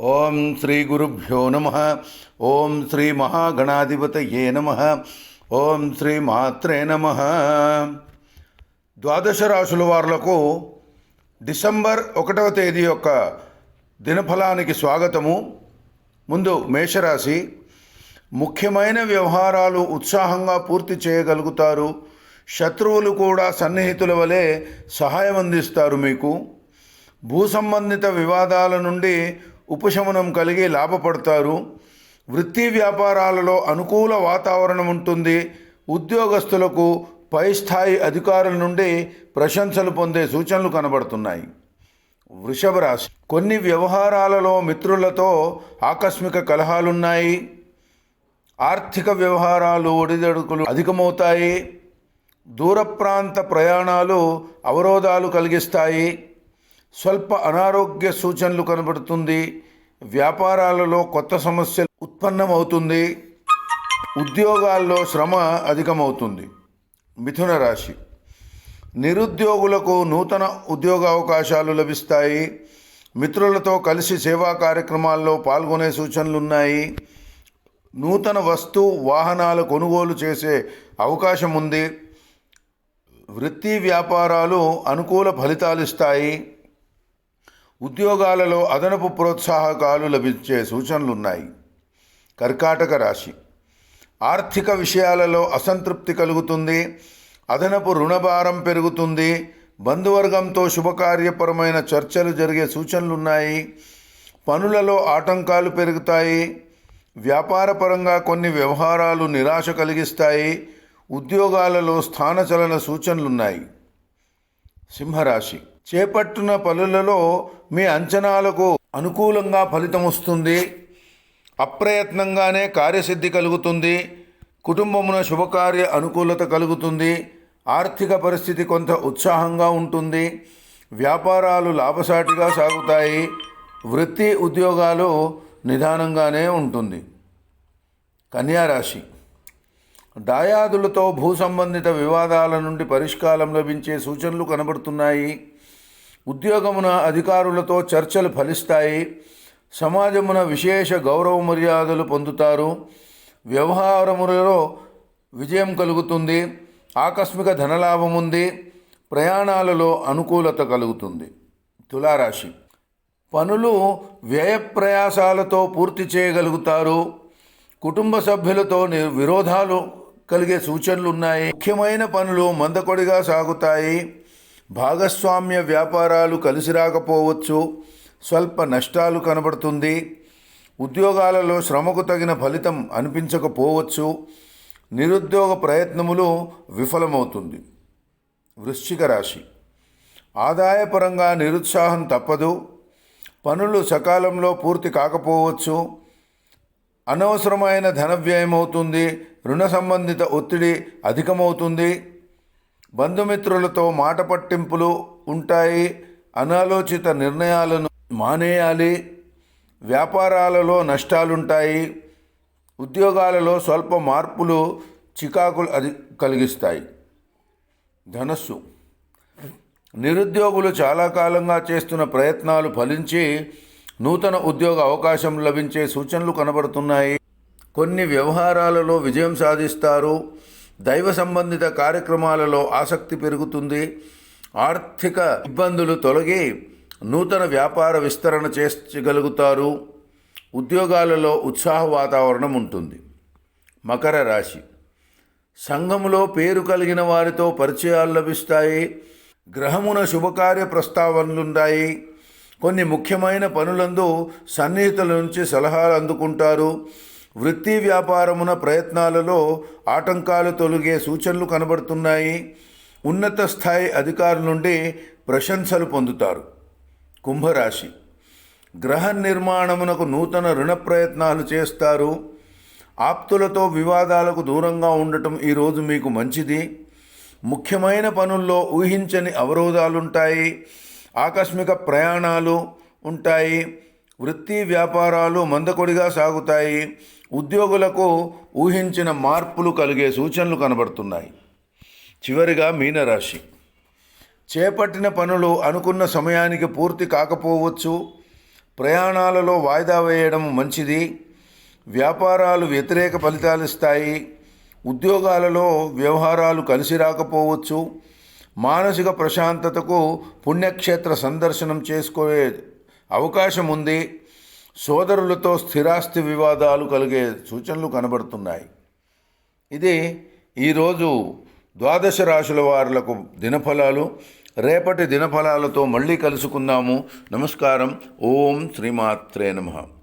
ఓం శ్రీ గురుభ్యో నమ. ఓం శ్రీ మహాగణాధిపతయే నమ. ఓం శ్రీ మాత్రే నమ. ద్వాదశ రాశుల వారులకు డిసెంబర్ ఒకటవ తేదీ యొక్క దినఫలానికి స్వాగతము. ముందు మేషరాశి ముఖ్యమైన వ్యవహారాలు ఉత్సాహంగా పూర్తి చేయగలుగుతారు. శత్రువులు కూడా సన్నిహితుల వలె సహాయం అందిస్తారు మీకు. భూ సంబంధిత వివాదాల నుండి ఉపశమనం కలిగి లాభపడతారు. వృత్తి వ్యాపారాలలో అనుకూల వాతావరణం ఉంటుంది. ఉద్యోగస్తులకు పై స్థాయి అధికారుల నుండి ప్రశంసలు పొందే సూచనలు కనబడుతున్నాయి. వృషభ రాశి. కొన్ని వ్యవహారాలలో మిత్రులతో ఆకస్మిక కలహాలున్నాయి. ఆర్థిక వ్యవహారాలు ఒడిదడుకులు అధికమవుతాయి. దూర ప్రాంత ప్రయాణాలు అవరోధాలు కలిగిస్తాయి. స్వల్ప అనారోగ్య సూచనలు కనబడుతుంది. వ్యాపారాలలో కొత్త సమస్యలు ఉత్పన్నమవుతుంది. ఉద్యోగాల్లో శ్రమ అధికమవుతుంది. మిథున రాశి. నిరుద్యోగులకు నూతన ఉద్యోగ అవకాశాలు లభిస్తాయి. మిత్రులతో కలిసి సేవా కార్యక్రమాల్లో పాల్గొనే సూచనలు ఉన్నాయి నూతన వస్తు వాహనాల కొనుగోలు చేసే అవకాశం ఉంది వృత్తి వ్యాపారాలు అనుకూల ఫలితాలు ఇస్తాయి. ఉద్యోగాలలో అదనపు ప్రోత్సాహకాలు లభించే సూచనలు ఉన్నాయి కర్కాటక రాశి. ఆర్థిక విషయాలలో అసంతృప్తి కలుగుతుంది. అదనపు రుణభారం పెరుగుతుంది. బంధువర్గంతో శుభకార్యపరమైన చర్చలు జరిగే సూచనలున్నాయి. పనులలో ఆటంకాలు పెరుగుతాయి. వ్యాపారపరంగా కొన్ని వ్యవహారాలు నిరాశ కలిగిస్తాయి. ఉద్యోగాలలో స్థానచలన సూచనలున్నాయి. సింహరాశి. చేపట్టిన పనులలో మీ అంచనాలకు అనుకూలంగా ఫలితం వస్తుంది. అప్రయత్నంగానే కార్యసిద్ధి కలుగుతుంది. కుటుంబమున శుభకార్య అనుకూలత కలుగుతుంది. ఆర్థిక పరిస్థితి కొంత ఉత్సాహంగా ఉంటుంది. వ్యాపారాలు లాభసాటిగా సాగుతాయి. వృత్తి ఉద్యోగాలు నిదానంగానే ఉంటుంది. కన్యారాశి. దాయాదులతో భూ సంబంధిత వివాదాల నుండి పరిష్కారం లభించే సూచనలు కనబడుతున్నాయి. ఉద్యోగమున అధికారులతో చర్చలు ఫలిస్తాయి. సమాజమున విశేష గౌరవ మర్యాదలు పొందుతారు. వ్యవహారములలో విజయం కలుగుతుంది. ఆకస్మిక ధనలాభం ఉంది. ప్రయాణాలలో అనుకూలత కలుగుతుంది. తులారాశి. పనులు వ్యయ ప్రయాసాలతో పూర్తి చేయగలుగుతారు. కుటుంబ సభ్యులతో ని- విరోధాలు కలిగే సూచనలు ఉన్నాయి. ముఖ్యమైన పనులు మందకొడిగా సాగుతాయి. భాగస్వామ్య వ్యాపారాలు కలిసి రాకపోవచ్చు. స్వల్ప నష్టాలు కనబడుతుంది. ఉద్యోగాలలో శ్రమకు తగిన ఫలితం అనిపించకపోవచ్చు. నిరుద్యోగ ప్రయత్నములు విఫలమవుతుంది. వృశ్చిక రాశి. ఆదాయపరంగా నిరుత్సాహం తప్పదు. పనులు సకాలంలో పూర్తి కాకపోవచ్చు. అనవసరమైన ధన వ్యయం అవుతుంది రుణ సంబంధిత ఒత్తిడి అధికమవుతుంది. బంధుమిత్రులతో మాట పట్టింపులు ఉంటాయి. అనాలోచిత నిర్ణయాలను మానేయాలి. వ్యాపారాలలో నష్టాలుంటాయి. ఉద్యోగాలలో స్వల్ప మార్పులు చికాకులు అది కలిగిస్తాయి. ధనస్సు. నిరుద్యోగులు చాలా కాలంగా చేస్తున్న ప్రయత్నాలు ఫలించి నూతన ఉద్యోగ అవకాశం లభించే సూచనలు కనబడుతున్నాయి. కొన్ని వ్యవహారాలలో విజయం సాధిస్తారు. దైవ సంబంధిత కార్యక్రమాలలో ఆసక్తి పెరుగుతుంది. ఆర్థిక ఇబ్బందులు తొలగి నూతన వ్యాపార విస్తరణ చేయగలుగుతారు ఉద్యోగాలలో ఉత్సాహ వాతావరణం ఉంటుంది. మకర రాశి. సంఘములో పేరు కలిగిన వారితో పరిచయాలు లభిస్తాయి. గ్రహమున శుభకార్య ప్రస్తావనలున్నాయి కొన్ని ముఖ్యమైన పనులందు సన్నిహితుల నుంచి సలహాలు అందుకుంటారు. వృత్తి వ్యాపారమున ప్రయత్నాలలో ఆటంకాలు తొలగే సూచనలు కనబడుతున్నాయి. ఉన్నత స్థాయి అధికారుల నుండి ప్రశంసలు పొందుతారు. కుంభరాశి. గ్రహ నిర్మాణమునకు నూతన రుణ ప్రయత్నాలు చేస్తారు. ఆప్తులతో వివాదాలకు దూరంగా ఉండటం ఈరోజు మీకు మంచిది. ముఖ్యమైన పనుల్లో ఊహించని అవరోధాలుంటాయి. ఆకస్మిక ప్రయాణాలు ఉంటాయి. వృత్తి వ్యాపారాలు మందకొడిగా సాగుతాయి. ఉద్యోగులకు ఊహించిన మార్పులు కలిగే సూచనలు కనబడుతున్నాయి. చివరిగా మీనరాశి. చేపట్టిన పనులు అనుకున్న సమయానికి పూర్తి కాకపోవచ్చు. ప్రయాణాలలో వాయిదా వేయడం మంచిది. వ్యాపారాలు వ్యతిరేక ఫలితాలు ఇస్తాయి. ఉద్యోగాలలో వ్యవహారాలు కలిసి రాకపోవచ్చు. మానసిక ప్రశాంతతకు పుణ్యక్షేత్ర సందర్శనం చేసుకునే అవకాశం ఉంది. సోదరులతో స్థిరాస్తి వివాదాలు కలిగే సూచనలు కనబడుతున్నాయి. ఇది ఈరోజు ద్వాదశ రాశుల వారులకు దినఫలాలు. రేపటి దినఫలాలతో మళ్ళీ కలుసుకుందాము. నమస్కారం. ఓం శ్రీమాత్రే నమః.